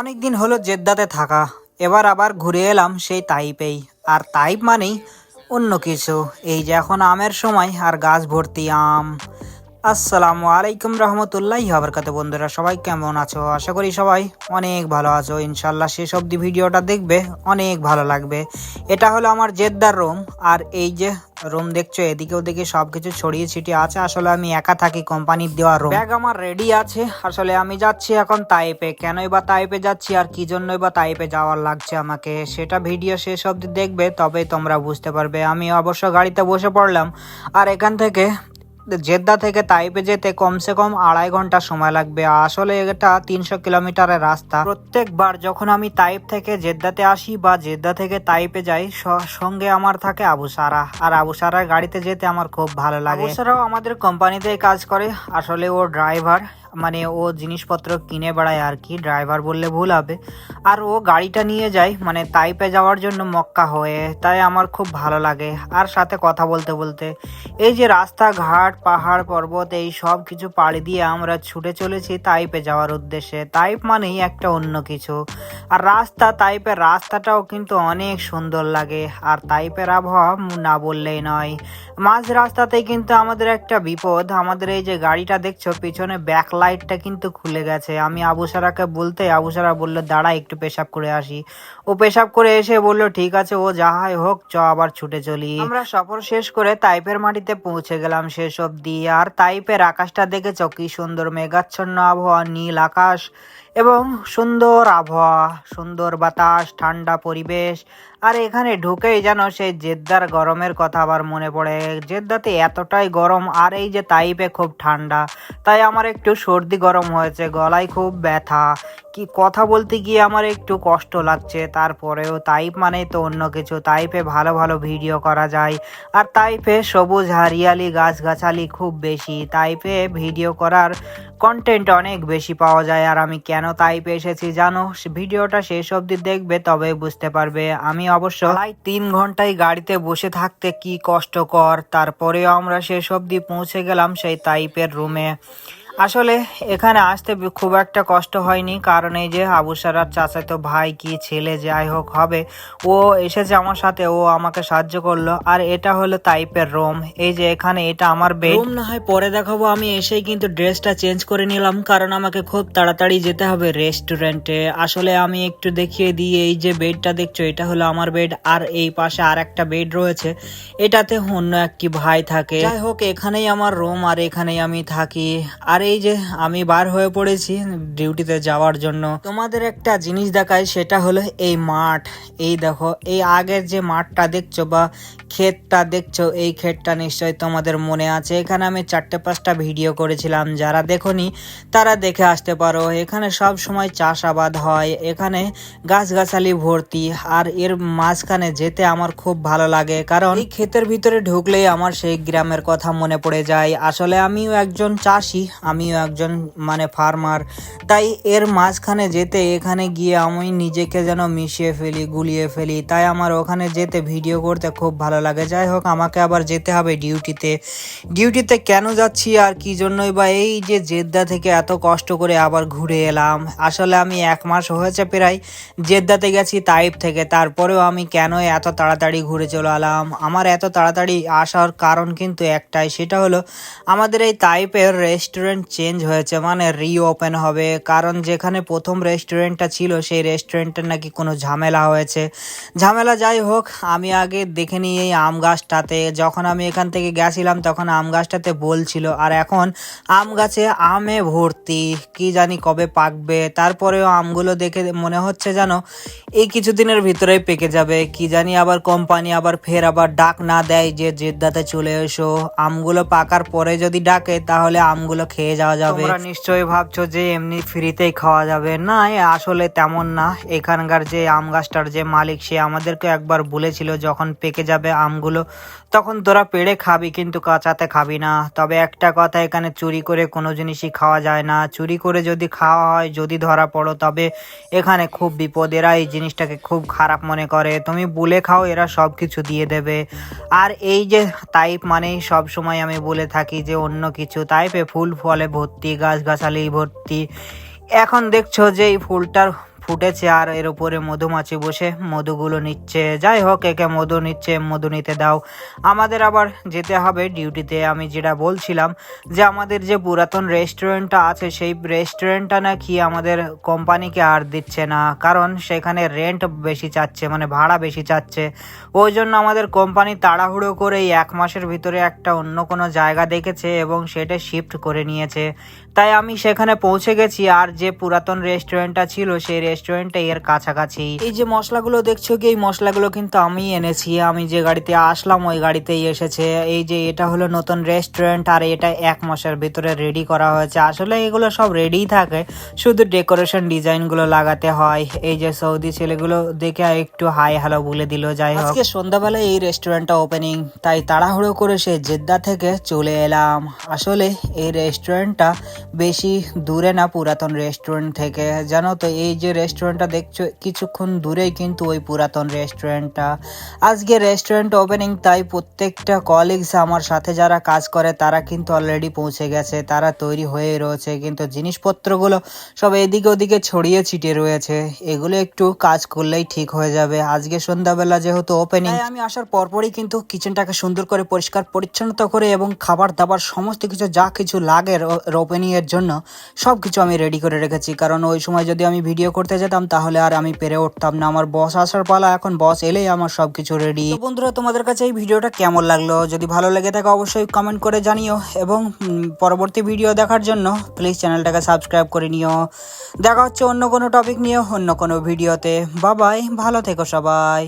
অনেক দিন হলো জেদ্দাতে থাকা, এবার আবার ঘুরে এলাম সেই তাইপেই। আর তাইপ মানেই অন্য কিছু, এই যে এখন আমের সময় আর গাছ ভর্তি আম। আসসালামু আলাইকুম রহমতুল্লাহ আবরকাত বন্ধুরা, সবাই কেমন আছো? আশা করি সবাই অনেক ভালো আছো। ইনশাল্লাহ শেষ অবধি ভিডিওটা দেখবে, অনেক ভালো লাগবে। এটা হলো আমার জেদ্দার রুম, আর এই যে রুম দেখছ, এদিকে ওদিকে সব কিছু ছড়িয়ে ছিটিয়ে আছে। আসলে আমি একা থাকি কোম্পানির দেওয়া রুম। ব্যাগ আমার রেডি আছে। আসলে আমি যাচ্ছি এখন তাইপে। কেনই বা তাইপে যাচ্ছি, আর কি জন্যই বা তাইপে যাওয়ার লাগছে আমাকে? সেটা ভিডিও শেষ অবধি দেখবে তবে তোমরা বুঝতে পারবে। আমি অবশ্য গাড়িতে বসে পড়লাম, আর এখান থেকে জেদ্দা থেকে তাইপে যেতে কমসে কম আড়াই ঘণ্টা সময় লাগবে। আসলে এটা তিনশো কিলোমিটারের রাস্তা। প্রত্যেকবার যখন আমি তাইপ থেকে জেদ্দাতে আসি বা জেদ্দা থেকে তাইপে যাই সঙ্গে আমার থাকে আবু সারা। আর আবু সারার গাড়িতে যেতে আমার খুব ভালো লাগে। আবু সারাও আমাদের কোম্পানিতেই কাজ করে। আসলে ও ড্রাইভার। মানে ও জিনিসপত্র কিনে বেড়ায় আর কি, ড্রাইভার বললে ভুল হবে। আর ও গাড়িটা নিয়ে যায় মানে তাইপে যাওয়ার জন্য মক্কা হয়ে, তাই আমার খুব ভালো লাগে। আর সাথে কথা বলতে বলতে, এই যে রাস্তাঘাট, পাহাড়, পর্বত, এই সব কিছু পাড়ি দিয়ে আমরা ছুটে চলেছি তাইপে যাওয়ার উদ্দেশ্যে। তাইপ মানেই একটা অন্য কিছু। আর রাস্তা তাইপের রাস্তাটাও কিন্তু অনেক সুন্দর লাগে। আর তাইপের আবহাওয়া না বললেই নয়। মাঝ রাস্তাতেই কিন্তু আমাদের একটা বিপদ, আমাদের এই যে গাড়িটা দেখছ, পিছনে ব্যাক লাইটটা কিন্তু খুলে গেছে। আমি আবুসারাকে বলতে, আবুসারা বলল, দাঁড়া, একটু পেশাব করে আসি। ও পেশাব করে এসে বলল, ঠিক আছে, ও যাহাই হোক, চ, আবার ছুটে চলি। আমরা সফর শেষ করে তাইপের মাটিতে পৌঁছে গেলাম শেষ অব্দি আর তাইপের আকাশটা দেখেছ? কি সুন্দর, মেঘাচ্ছন্ন আবহাওয়া, নীল আকাশ। এবং সুন্দর আবহাওয়া, সুন্দর বাতাস, ঠান্ডা পরিবেশ। আর এখানে ঢুকেই যেন সেই জেদ্দার গরমের কথা আবার মনে পড়ে। জেদ্দাতে এতটাই গরম, আর এই যে তাইপে খুব ঠান্ডা। তাই আমার একটু সর্দি গরম হয়েছে, গলায় খুব ব্যথা। কি কথা বলতে গিয়ে আমার একটু কষ্ট লাগছে। তারপরেও তাইপ মানেই তো অন্য কিছু। তাইপে ভালো ভালো ভিডিও করা যায়। আর তাইপে সবুজ হারিয়ালি, গাছগাছালি খুব বেশি। তাইপে ভিডিও করার কন্টেন্ট অনেক বেশি পাওয়া যায়। আর আমি কেন তাইপে এসেছি জানো? ভিডিওটা শেষ অবধি দেখবে তবে বুঝতে পারবে। আমি অবশ্য প্রায় তিন ঘন্টায় গাড়িতে বসে থাকতে কি কষ্টকর তারপরেও আমরা শেষ অবধি পৌঁছে গেলাম সেই তাইপের রুমে আসলে এখানে আসতে খুব একটা কষ্ট হয়নি, কারণ এই যে আবু সারার চাচাতো ভাই কি ছেলে যাই হোক হবে, ও এসেছে আমার সাথে, ও আমাকে সাহায্য করল। আর এটা হলো টাইপের রুম। এই যে এখানে এটা আমার বেড রুম না হয় পরে দেখাবো, আমি এসেই কিন্তু ড্রেসটা চেঞ্জ করে নিলাম, কারণ আমাকে খুব তাড়াতাড়ি যেতে হবে রেস্টুরেন্টে। আসলে আমি একটু দেখিয়ে দিই, এই যে বেডটা দেখছ, এটা হলো আমার বেড আর এই পাশে আর একটা বেড রয়েছে। এটাতে অন্য একটি ভাই থাকে। যাই হোক, এখানেই আমার রুম আর এখানেই আমি থাকি। আর এই যে আমি বার হয়ে পড়েছি ডিউটিতে যাওয়ার জন্য। তোমাদের একটা জিনিস দেখায় সেটা হলো এই মাঠ। এই দেখো, এই আগের যে মাঠটা দেখছ বা ক্ষেতটা দেখছ, এই ক্ষেতটা নিশ্চয়ই তোমাদের মনে আছে। এখানে আমি চারটে পাঁচটা ভিডিও করেছিলাম। যারা দেখোনি, তারা দেখে আসতে পারো। এখানে সব সময় চাষাবাদ হয়, এখানে গাছগাছালি ভর্তি, আর এর মাঝখানে যেতে আমার খুব ভালো লাগে। কারণ এই ক্ষেতের ভিতরে ঢুকলেই আমার সেই গ্রামের কথা মনে পড়ে যায়। আসলে আমিও একজন চাষি আমিও একজন মানে ফার্মার। তাই এর মাঝখানে যেতে, এখানে গিয়ে আমি নিজেকে যেন মিশিয়ে ফেলি, গুলিয়ে ফেলি। তাই আমার ওখানে যেতে, ভিডিও করতে খুব ভালো লাগে। যাই হোক, আমাকে আবার যেতে হবে ডিউটিতে। ডিউটিতে কেন যাচ্ছি আর কি জন্যই বা এই যে জেদ্দা থেকে এত কষ্ট করে আবার ঘুরে এলাম। আসলে আমি এক মাস হয়েছে প্রায় জেদ্দাতে গেছি তাইপ থেকে। তারপরেও আমি কেন এত তাড়াতাড়ি ঘুরে চলে এলাম? আমার এত তাড়াতাড়ি আসার কারণ কিন্তু একটাই, সেটা হলো আমাদের এই তাইপের রেস্টুরেন্ট চেঞ্জ হয়েছে মানে রিওপেন হবে। কারণ যেখানে প্রথম রেস্টুরেন্টটা ছিল, সেই রেস্টুরেন্টের নাকি কোনো ঝামেলা হয়েছে। ঝামেলা যাই হোক, আমি আগে দেখে নিই এই আম গাছটাতে। যখন আমি এখান থেকে গেছিলাম, তখন আম গাছটাতে বলছিল, আর এখন আম গাছে আমে ভর্তি, কি জানি কবে পাকবে? তারপরেও আমগুলো দেখে মনে হচ্ছে যেন এই কিছুদিনের ভিতরেই পেকে যাবে। কি জানি আবার কোম্পানি আবার ফের আবার ডাক না দেয় যে জেদ্দাতে চলে এসো। আমগুলো পাকার পরে যদি ডাকে, তাহলে আমগুলো খেয়ে যাওয়া যাবে। তোমরা নিশ্চয়ই ভাবছ যে এমনি ফ্রিতেই খাওয়া যাবে। না আসলে তেমন না। এখানকার যে আম গাছটার যে মালিক, সে আমাদেরকে একবার বলেছিল, যখন পেকে যাবে আমগুলো, তখন তোরা পেড়ে খাবি, কিন্তু কাঁচাতে খাবি না। তবে একটা কথা, এখানে চুরি করে কোনো জিনিসই খাওয়া যায় না। চুরি করে যদি খাওয়া হয়, যদি ধরা পড়ো, তবে এখানে খুব বিপদ। এরা এই জিনিসটাকে খুব খারাপ মনে করে। তুমি বলে খাও, এরা সব কিছু দিয়ে দেবে। আর এই যে তাইপ মানেই সবসময় আমি বলে থাকি যে অন্য কিছু। তাইপে ফুল ফলে ভর্তি গাছগাছালি ভর্তি। এখন দেখছ যে এই ফুলটার ফুটেছে আর এর উপরে মধুমাছি বসে মধুগুলো নিচ্ছে। যাই হোক, একে মধু নিচ্ছে, মধু নিতে দাও। আমাদের আবার যেতে হবে ডিউটিতে। আমি যেটা বলছিলাম যে আমাদের যে পুরাতন রেস্টুরেন্টটা আছে, সেই রেস্টুরেন্টটা নাকি আমাদের কোম্পানিকে আর দিচ্ছে না। কারণ সেখানে রেন্ট বেশি চাচ্ছে মানে ভাড়া বেশি চাচ্ছে। ওই জন্য আমাদের কোম্পানি তাড়াহুড়ো করে এক মাসের ভিতরে একটা অন্য কোনো জায়গা দেখেছে এবং সেটা শিফট করে নিয়েছে। তাই আমি সেখানে পৌঁছে গেছি আর যে পুরাতন রেস্টুরেন্টটা ছিল, সেই রেস্টুরেন্টটা এর কাছাকাছি। এই যে মশলাগুলো দেখছ কি এই মশলাগুলো কিন্তু আমি এনেছি। আমি যে গাড়িতে আসলাম ওই গাড়িতেই এসেছে। এই যে এটা হলো নতুন রেস্টুরেন্ট আর এটা এক মাসের ভিতরে রেডি করা হয়েছে। আসলে এগুলো সব রেডি থাকে শুধু ডেকোরেশন ডিজাইনগুলো লাগাতে হয়। এই যে সৌদি ছেলেগুলো দেখে একটু হাই হ্যালো বলে দিল যাই হোক। আজকে সন্ধ্যাবেলায় এই রেস্টুরেন্টটা ওপেনিং তাই তাড়াহুড়ো করে সে জেদ্দা থেকে চলে এলাম। আসলে এই রেস্টুরেন্টটা বেশি দূরে না পুরাতন রেস্টুরেন্ট থেকে। জানো তো এই যে রেস্টুরেন্টটা দেখছ, কিছুক্ষণ দূরেই কিন্তু ওই পুরাতন রেস্টুরেন্টটা আজকে রেস্টুরেন্ট ওপেনিং তাই প্রত্যেকটা কলিগস আমার সাথে যারা কাজ করে, তারা কিন্তু অলরেডি পৌঁছে গেছে, তারা তৈরি হয়ে রয়েছে। কিন্তু জিনিসপত্রগুলো সব এদিকে ওদিকে ছড়িয়ে ছিটিয়ে রয়েছে। এগুলো একটু কাজ করলেই ঠিক হয়ে যাবে। আজকে সন্ধ্যাবেলা যেহেতু ওপেনিং আমি আসার পরপরই কিন্তু কিচেনটাকে সুন্দর করে পরিষ্কার, পরিচ্ছন্নতা করে এবং খাবার দাবার সমস্ত কিছু যা কিছু লাগে ওপেনিং এর জন্য সব কিছু আমি রেডি করে রেখেছি। কারণ ওই সময় যদি আমি ভিডিও করতে যেতাম, তাহলে আর আমি পেরে উঠতাম না। আমার বস আসার পালা, এখন বস এলেই আমার সব কিছু রেডি বন্ধুরা, তোমাদের কাছে এই ভিডিওটা কেমন লাগল? যদি ভালো লেগে থাকে, অবশ্যই কমেন্ট করে জানিও। এবং পরবর্তী ভিডিও দেখার জন্য প্লিজ চ্যানেলটাকে সাবস্ক্রাইব করে নিও। দেখা হচ্ছে অন্য কোনো টপিক নিয়ে, অন্য কোনো ভিডিওতে বাবাই ভালো থেকো সবাই।